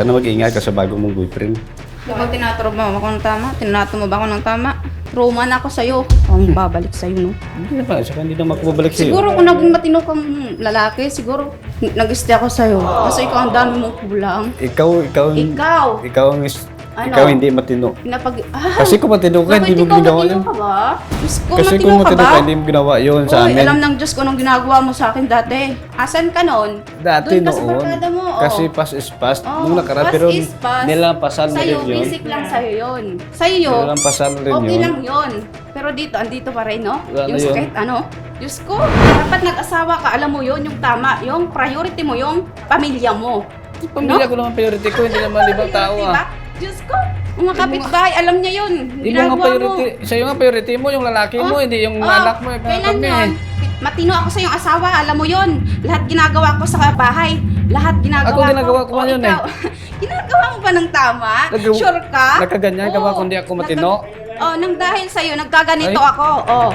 Sana mag-iingat ka sa bago mong boyfriend. Kapag tinaturo mo ako ng tama, tinato mo ba ako ng tama, trauma na ako sa'yo. Ang babalik sa'yo, no? Hindi naman, saka hindi na makababalik sa'yo. Siguro kung naging matino kang lalaki, siguro nag-stay ako sa'yo. Kasi ikaw ang dami mong kulang. Ikaw, ikaw, Ikaw! ikaw, ang Ano? ikaw hindi matino. Pinapag... Ah, Kasi kung matino ka, hindi mo ginawa yun. ka ba? Diyos ko, Kasi matino kung ka matino ba? ka, hindi mo ginawa yun sa Uy, amin. alam ng Diyos ko nung ginagawa mo sa akin dati. Asan ka noon? Dati Doon sa noon. barkada mo. oo. Kasi past is past. Oo, Nung nakaraan, past pero is past. nilampasan mo Sa'yo, rin yun. basic lang sa'yo yun. Sa'yo, Nilampasan rin okay yun. lang yun. Pero dito, andito pa rin, no? Wala yung yun. sakit, ano? Diyos ko, dapat nag-asawa ka, alam mo yun, yung tama, yung priority mo, yung pamilya mo. Pamilya ko naman priority ko, hindi naman ibang tao Diba? ah. Diyos ko, mga kapitbahay, alam niya yun. Hindi mo nga Ginagawa priority. Sa'yo nga priority mo, yung lalaki mo, Oh, hindi yung oh, anak mo. eh, Kailan kami. yun? Matino ako sa iyong asawa, alam mo yun. Lahat ginagawa ko sa bahay. Lahat ginagawa Ako, ginagawa ko man yun ikaw. ginagawa mo ba ng tama? Nag- sure ka? Nagkaganyan ka ba Oo. kung di ako matino? Nagka- Oh, nang dahil sa'yo, nagkaganito Ay. ako. Oh.